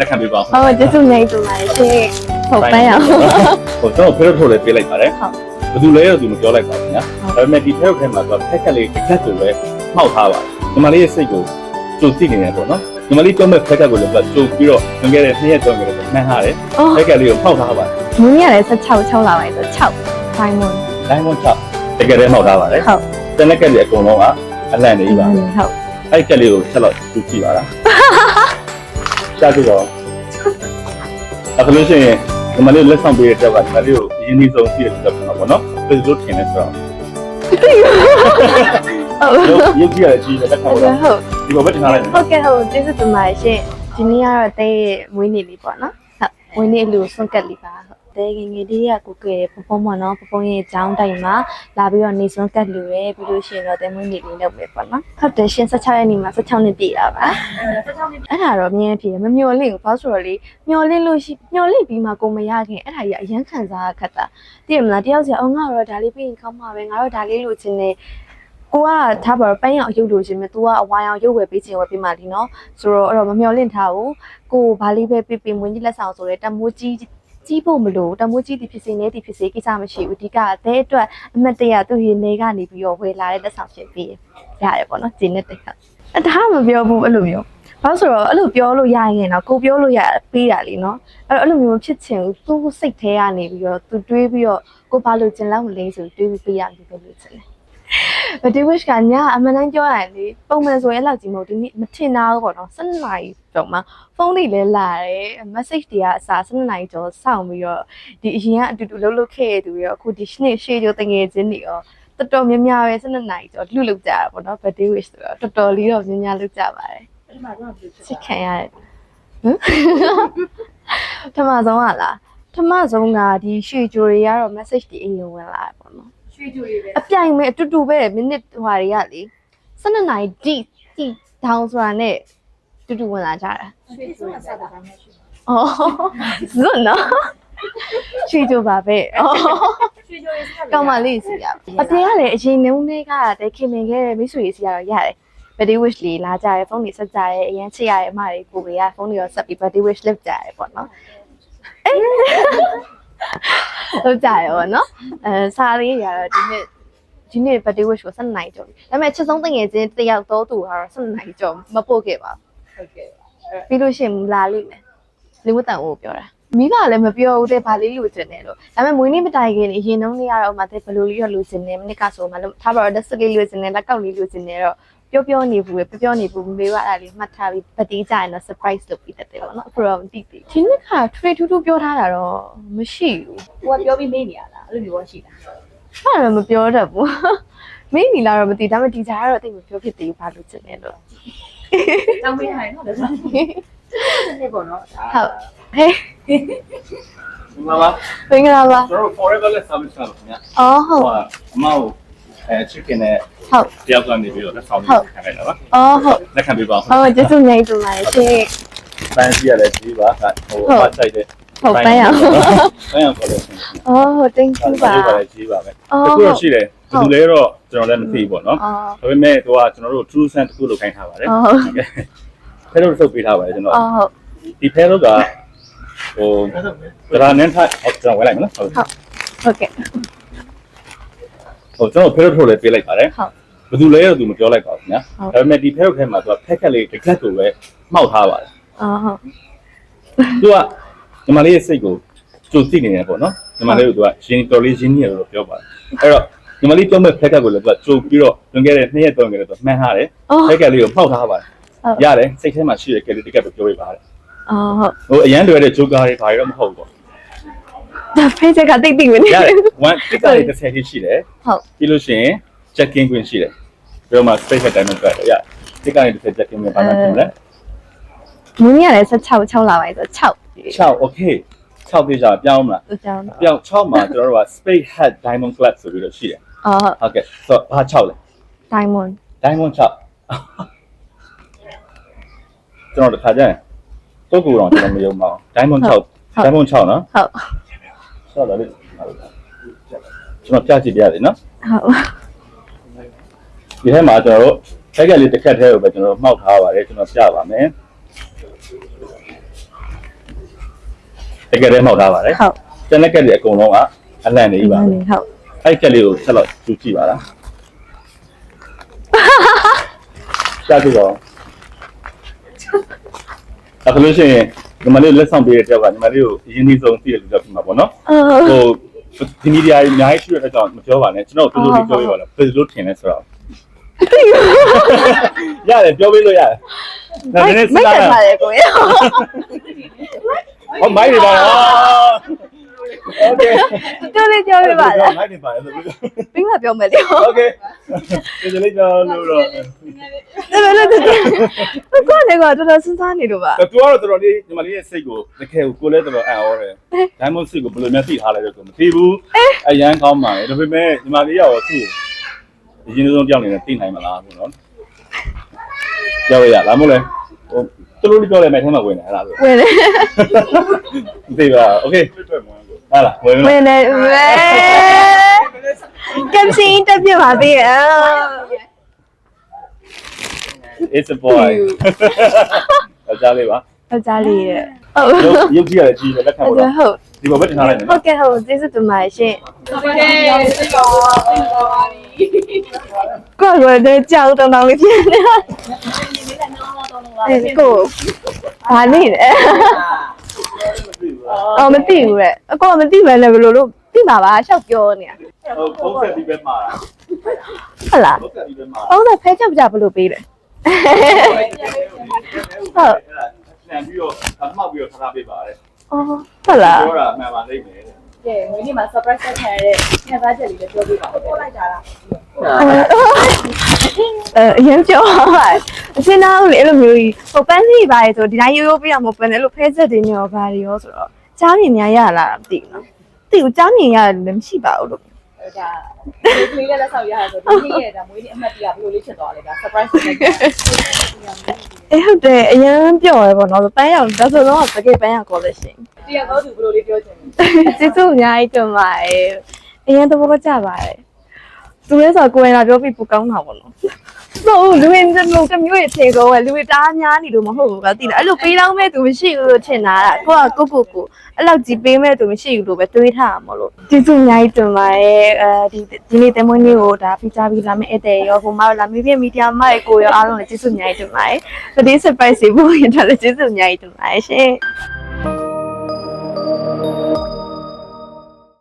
လက်ခံပေးပါဦးဟုတ်ကျေးဇူးများတင်ပါတယ်ရှင်ဟုတ်ပန်းရအောင်ဟိုကျွန်တော်ဖေးထုတ်လေးပေးလိုက်ပါတယ်ဟုတ်ဘယ်သူလဲတော့သူမပြောလိုက်ပါဘူးညာဟုတ်ဒါပေမဲ့ဒီဖေးထုတ်ထဲမှာသူဖက်ကလေးတစ်ခက်ကိုပဲမှောက်ထားပါတယ်ညီမလေးရဲ့စိတ်ကိုကြိုသိနေတယ်ပေါ့နော်ညီမလေးပြောမဲ့ဖက်ကကိုလည်းသူကကြိုပြီးတော့ငငယ်တဲ့နှစ်ရက်ကျော်ငယ်တဲ့မှန်းထားတယ်အော်ဖက်ကလေးကိုမှောက်ထားပါတယ်မင်းရလည်း16 6လာပါဆို6 diamond ဒိုင်းမွန်ချတကယ်လည်းမှောက်ထားပါတယ်ဟုတ်တနက်ကလေးအကုန်လုံးကအလန့်နေပါဟုတ်အဲ့ကလေးကိုချက်တော့ကြည့်ကြည့်ပါလား ရှာကြည့်တော့အခုလို့ရှိရင်ညီမလေးလက်ဆောင်ပေးတဲ့တက်ကညီမလေးကိုအရင်ကြီးဆုံးကြည့်ရတဲ့ကျွန်တော်ပေါ့နော်ဘယ်လိုထင်လဲဆိုတော့ဟုတ်ရုပ်ကြည့်ရတဲ့ကြီးတဲ့လက်ခံဟုတ်တော့ဟုတ်ဒီဘက်တင်ထားလိုက်တယ်ဟုတ်ကဲ့ဟုတ်ကျေးဇူးတင်ပါတယ်ရှင်ဒီနေ့ကတော့တဲရဲ့မွေးနေ့လေးပေါ့နော်ဟုတ်မွေးနေ့လူဆွန့်ကတ်လေးပါဟုတ် တဲငယ်ငယ်လေးကကိုကိုရဲ့ပပုံပေါ့နော်ပပုံရဲ့အကြောင်းတိုင်မှာလာပြီးတော့နေဆွန့်ကတ်လူရဲပြီးလို့ရှိရင်တော့တဲမွေးနေ့လေးလုပ်မယ်ပေါ့နော်ဟုတ်တယ်ရှင်16ရက်နေ့မှာ16နှစ်ပြည့်တာပါအဲ့ဒါတော့အမြင်ဖြစ်မမျော်လင့်ဘူးဘာလို့ဆိုတော့လေမျော်လင့်လို့ရှိမျော်လင့်ပြီးမှကိုမရခင်အဲ့ဒါကြီးအရန်ခံစားရခက်တာသိရမလားတယောက်စီအောင်ငါတော့ဒါလေးပြီးရင်ကောင်းမှာပဲငါတော့ဒါလေးလိုချင်နေကိုကထားပါတော့ပန်းရအောင်ရုပ်လို့ရှင်မြ तू ကအဝိုင်းအောင်ရုပ်ဝယ်ပေးခြင်းဝယ်ပေးမှလीနော်ဆိုတော့အဲ့တော့မမျော်လင့်ထားဘူးကိုဘာလေးပဲပြပြမွေးကြီးလက်ဆောင်ဆိုရဲတမိုးကြီး ကြီးဖို့မလို့တမိုးကြီးဒီဖြစ်စေနေဒီဖြစ်စေကိစ္စမရှိဘူးဒီကတဲ့အတွက်အမတ်တရသူ့ရေနေကနေပြီးတော့ဝယ်လာတဲ့လက်ဆောင်ဖြစ်ပြီးရတယ်ပေါ့နော်ဂျင်းနဲ့တိတ်ခတ်အဒါမပြောဘူးအဲ့လိုမျိုးဘာလို့ဆိုတော့အဲ့လိုပြောလို့ရရင်တော့ကိုပြောလို့ရပေးတာလीနော်အဲ့တော့အဲ့လိုမျိုးဖြစ်ချင်ဘူးသူ့စိတ်ထဲကနေပြီးတော့သူတွေးပြီးတော့ကိုဘာလို့ကျင်လောက်မလဲဆိုတွေးပြီးပေးရလို့ပြောလို့ချင်တယ် ဗဒီဝစ်ကညာအမှန်တမ်းပြောရရင်လေပုံမှန်ဆိုရင်လောက်ကြီးမဟုတ်ဒီနေ့မထင်တာဘူးပေါ့နော်7နာရီကျော်မှဖုန်းတွေလည်းလာတယ် message တွေကအစား7နာရီကျော်စောင့်ပြီးတော့ဒီအရင်ကအတူတူလှုပ်လှုပ်ခဲ့ရသူတွေရောအခုဒီနေ့ရှေ့ကျော်တငယ်ချင်းတွေရောတော်တော်များများပဲ7နာရီကျော်လှုပ်လှုပ်ကြတာပေါ့နော်ဗဒီဝစ်ဆိုတော့တော်တော်လေးတော့များများလှုပ်ကြပါတယ်အဲ့မှာတော့ပြောချင်ချစ်ခံရတယ်ဟမ်ထမဆုံးကလားထမဆုံးကဒီရွှေကြိုတွေကတော့ message တွေအရင်ဝင်လာတယ်ပေါ့နော် ရွှေကြိုတွေပဲအပြိုင်မဲ့အတူတူပဲမိနစ်ဟွာတွေကလေ12နာရီဒီဒီဒေါင်းဆိုတာနဲ့တူတူဝင်လာကြတာရွှေကြိုကစတာကမှရှိ။အော်ဇွတ်နော်။ချီကြပါပဲ။အော်ရွှေကြိုတွေစတာကောင်းမလေးစီရ။အပြင်ကလည်းအရင်နှုံးလေးကတည်းခင်မင်ခဲ့တဲ့မိတ်ဆွေစီကတော့ရတယ်။ birthday wish လေးလာကြတယ်ဖုန်းတွေဆက်ကြတယ်အရင်ချစ်ရတဲ့အမတွေကိုကဖုန်းတွေရောဆက်ပြီး birthday wish လုပ်ကြတယ်ပေါ့နော်။ လုပ်ကြရပေါ့နော်။အဲစားလေးရတော့ဒီနေ့ဒီနေ့ birthday wish ကို12နိုင်ကျော်ပြီ။ဒါပေမဲ့ချစ်ဆုံးတငယ်ချင်းတယောက်တော့သူကတော့12နိုင်ကျော်မပို့ခဲ့ပါဘူးဟုတ်ကဲ့။ပြီးလို့ရှိရင်လာလိမ့်မယ်။လင်းဝတန်ကိုပြောတာ။မိကလည်းမပြောဘူးတဲ့ဗာလေးလိုချင်တယ်လို့ဒါပေမဲ့မွေးနေ့မတိုင်ခင်အရင်တုန်းလေးကတော့ဥမာတဲ့ဘယ်လိုလေးတော့လိုချင်တယ်မိနစ်ကဆိုမှလို့ထားပါတော့ desk လေးလိုချင်တယ်လက်ကောက်လေးလိုချင်တယ်တော့ ပြောပြောနေဘူးပဲပြောပြောနေဘူးမေကအဲ့ဒါလေးမှတ်ထားပြီးပတိကြရင်တော့ surprise လုပ်ပြီးတတ်တယ်ပေါ့နော်အခုတော့မသိသေးဘူးဒီနှစ်ခါထွေထူးထူးပြောထားတာတော့မရှိဘူးကိုကပြောပြီးမေးနေရလားအဲ့လိုမျိုးရှိတာအဲ့ဒါတော့မပြောတတ်ဘူးမင်းနီလာတော့မသိဒါပေမဲ့ဒီကြားကတော့တိတ်မပြောဖြစ်သေးဘူးဘာလို့ချင်တယ်လို့တောင်းပေးထားရင်တော့လည်းဒီနေ့ပေါ့နော်ဟုတ်ဟေးမမမင်္ဂလာပါကျွန်တော် forever let service လုပ်ခင်ဗျာအော်ဟုတ်ဟို အမကိုအဲ chicken နဲ့ဟုတ်တယောက်ကနေပြီးတော့လက်ဆောင်ပေးခံလိုက်တာပါအော်ဟုတ်လက်ခံပေးပါဦးဟုတ်ကျေးဇူးများတင်ပါတယ်ရှင်ပန်းစီရလည်းကြီးပါဟိုပတ်ဆိုင်တဲ့ဟုတ်ပန်းရအောင်ပန်းရခေါ်လို့အော်ဟုတ် thank ဒီ you ပါပါပါလည်းကြီးပါပဲအော်တခုတော့ရှိတယ်ဘယ်သူလဲတော့ကျွန်တော်လည်းမသိဘူးပေါ့နော်အော်ဒါပေမဲ့သူကကျွန်တော်တို့ true sense တခုလို့ခိုင်းထားပါတယ်အော်ဖဲလို့ထုတ်ပေးထားပါတယ်ကျွန်တော်အော်ဟုတ်ဒီဖဲလို့ကဟိုဒါနန်းထားဟုတ်ကျွန်တော်ဝယ်လိုက်မလားဟုတ်ဟုတ်ကဲ့ ဟိုကျွန်တော်ဖဲလို့ထုတ်လည်းပေးလိုက်ပါတယ်ဟုတ်ဘယ်သူလဲတော့သူမပြောလိုက်ပါဘူးညာဟုတ်ဒါပေမဲ့ဒီဖဲလို့ထဲမှာသူကဖက်ကလေးတစ်ခက်ကိုပဲမှောက်ထားပါတယ်အော်ဟုတ်သူကညီမလေးရဲ့စိတ်ကိုကြိုသိနေတယ်ပေါ့နော်ညီမလေးကိုသူကရှင်တော်လေးရင်းနေတယ်လို့ပြောပါတယ်အဲ့တော့ညီမလေးပြောမဲ့ဖက်ကကိုလည်းသူကကြိုပြီးတော့လွန်ခဲ့တဲ့နှစ်ရက်သုံးရက်တော့မှန်းထားတယ်အော်ဖက်ကလေးကိုမှောက်ထားပါတယ်ဟုတ်ရတယ်စိတ်ထဲမှာရှိတဲ့ကလေးတစ်ခက်ပဲပြောပြပါတယ်အော်ဟုတ်ဟိုအရန်လွယ်တဲ့ဂျိုကာတွေဘာတွေတော့မဟုတ်ဘူးပေါ့ ဒါဖေးချက်ကတိတ်တိတ်ဝင်နေရတယ် one တစ်ကလေးတစ်ဆယ်ရှိတယ်ဟုတ်ပြီးလို့ရှိရင် check in ခွင့်ရှိတယ်ပြီးတော့မှ space time နဲ့တွေ့ရတယ်တစ်ကလေးတစ်ဆယ် check in မှာဘာမှမဖြစ်ဘူးလေမင်းရလည်း16 6လာပါဆို6 6 okay 6ပြကြပြောင်းမလားသူကြောင်းတော့ပြောင်း6မှာကျွန်တော်တို့က space hat diamond club ဆိုပြီးတော့ရှိတယ်အော်ဟုတ်ဟုတ်ကဲ့ဆိုတော့ဘာ6လဲ diamond diamond 6ကျွန်တော်တခါကျရင်ပုဂ္ဂိုလ်တော့ကျွန်တော်မယုံပါဘူး diamond 6 diamond 6နော်ဟုတ် ဆိုတော့လေကျွန်တော်ပြကြည့်ပြရတယ်နော်ဟုတ်ဒီထဲမှာကျွန်တော်တို့ဖက်ကလေးတစ်ခက်သေးကိုပဲကျွန်တော်တို့မှောက်ထားပါတယ်ကျွန်တော်ပြပါမယ်တကယ်တည်းမှောက်ထားပါတယ်ဟုတ်ကျန်တဲ့ကက်တွေအကုန်လုံးကအလန့်နေပြီပါဟုတ်ဟုတ်အဲ့ကက်လေးကိုဆက်လို့ကြည့်ကြည့်ပါလားကြားကြည့်တော့အခုလို့ရှိရင် ညီမလေးလက်ဆောင်ပေးတဲ့တယောက်ကညီမလေးကိုအရင်ကြီးဆုံးသိရလို့ပြောပြမှာပေါ့နော် အော် ဟိုဒီမီဒီယာကြီးအများကြီးရှိတဲ့အတွက်ကြောင့်မပြောပါနဲ့ကျွန်တော်တို့တူတူလေးပြောပြပါလားဘယ်လိုထင်လဲဆိုတော့ရတယ်ပြောပေးလို့ရတယ်ဒါနည်းနည်း မိ စဉ်း တ် စား ဆက် ရ ပါလေကိုရ ဟောမိုက်နေပါလားโอเค တို့လေးပြောပြပါလား မိုက်နေပါလားဆိုပြီး ပြီးမှပြောမယ်လေ โอเคဒီလိုလေးကြောလို့တော့ တော်တော်တော်ကိုလည်းကတော်တော်စဉ်းစားနေလို့ပါ။သူကတော့တော်တော်လေးညီမလေးရဲ့စိတ်ကိုတကယ်ကိုကိုယ်လည်းတော်တော်အံ့ဩတယ်။ Diamond စိတ်ကိုဘယ်လိုမျိုးသိထားလဲတော့ကိုမသိဘူး။အရန်ကောင်းပါလေ။ဒါပေမဲ့ညီမလေးရောသူ့ကိုအရင်ဆုံးပြောင်းနေတဲ့သိနိုင်မလားဆိုတော့။ပြောရရလားမဟုတ်လဲ။ဟိုသူတို့လေးပြောလိုက်မယ်ထဲမှာဝင်တယ်ဟဲ့လားဆိုဝင်တယ်။မသိပါဘူး။ Okay ။တွေ့မှာကိုဟာလားဝင်မဝလားင်တယ်ဝဲကမ်စင်တက်ပြပါသေးတယ် it's a boy အကြလေးပါအကြလေးရဲ့ဟုတ်ရုပ်ရုပ်ကြည့်ရတယ်ကြည့်တယ်လက်ခံဟုပါတ်တော့ဟုတ်ဒီဘက်တင်ထားလိုက်မယ်ဟုတ်ကဲ့ဟုတ်ကျေးဇူးတင်ပါတယ်ရှင်ဟုတ်ကဲ့သိပါပါသိပါပါဒီကိုယ်ကတော့ကြောက်တောင်းတောင်းလေးဖြစ်နေတာဒီနေ့လည်းနောင်းတော့တော့လာအဲကိုဘာနေလဲအော်မသိဘူးရဲ့အကောမသိပဲလည်းဘယ်လိုလို့သိမှာပါရှောက်ပြောနေတာဟုတ်ဖုန်းဆက်ဒီဘက်မှာဟုတ်လားဖုန်းဆက်ဒီဘက်မှာဖုန်းနဲ့ဖဲချက်ကြဘယ်လိုပေးလဲ ဟုတ်ပြန်ပြီးတော့အမှောက်ပြီးတော့ထားပေးပါတဲ့အော်ဟုတ်လားပြောတာမှန်ပါလိမ့်မယ်တဲ့ကဲမင်းဒီမှာ surprise ဆက်ခံရတဲ့ခံစားချက်လေးလည်းပြောပြပါဦးပို့လိုက်တာလားအဲအရင်ပြောပါအစင်းသားကိုလေအဲ့လိုမျိုးကြီးဟိုပန်းစီပါလေဆိုဒီတိုင်းရိုးရိုးပြရမဟုတ်ပဲလေအဲ့လိုဖဲချက်တွေညော်ပါလေရောဆိုတော့ကြားမြင်များရလားမသိဘူးနော်သိဘူးကြားမြင်ရတယ်လည်းမရှိပါဘူးလို့ ဒါဒီကလေးလည်းလက်ဆောင်ရရဆိုဒီနေ့ရဲ့ဒါမွေးနေ့အမှတ်တရဘယ်လိုလေးဖြစ်သွားလဲဒါ surprise နဲ့အေးဟုတ်တယ်အရင်ပြောရဲပေါ့နော်ပန်းရောက်ဒါဆိုတော့တကယ်ပန်းရောက်ကောလို့ရှိရင်တရားတော့သူဘယ်လိုလေးပြောချင်လဲကျေးဇူးအများကြီးတင်ပါတယ်အရင်တော့ဘောကြပါတယ်သူလဲဆိုကိုယ်ရင်လာပြောပြီးပူကောင်းတာပေါ့နော် ဟုတ်လူဝင်တို့ကမျိုးရထင်ကောလူဝင်တားများနေလို့မဟုတ်ဘူးကသိလားအဲ့လိုပေးတော့မဲ့သူမရှိဘူးလို့ထင်တာကိုကကိုကိုကိုအဲ့လောက်ကြီးပေးမဲ့သူမရှိဘူးလို့ပဲတွေးထားမှာမလို့ကျေးဇူးအများကြီးတင်ပါတယ်အဲဒီဒီနေ့တမွေးနေ့ကိုဒါဖိချာပြီးလာမယ့်ဧည့်သည်ရောဟိုမှာလာမေးပြမီဒီယာမိုက်ကိုရောအားလုံးလည်းကျေးဇူးအများကြီးတင်ပါတယ်ဒီ surprise ကိုရင်ထားလည်းကျေးဇူးအများကြီးတင်ပါတယ်ရှင်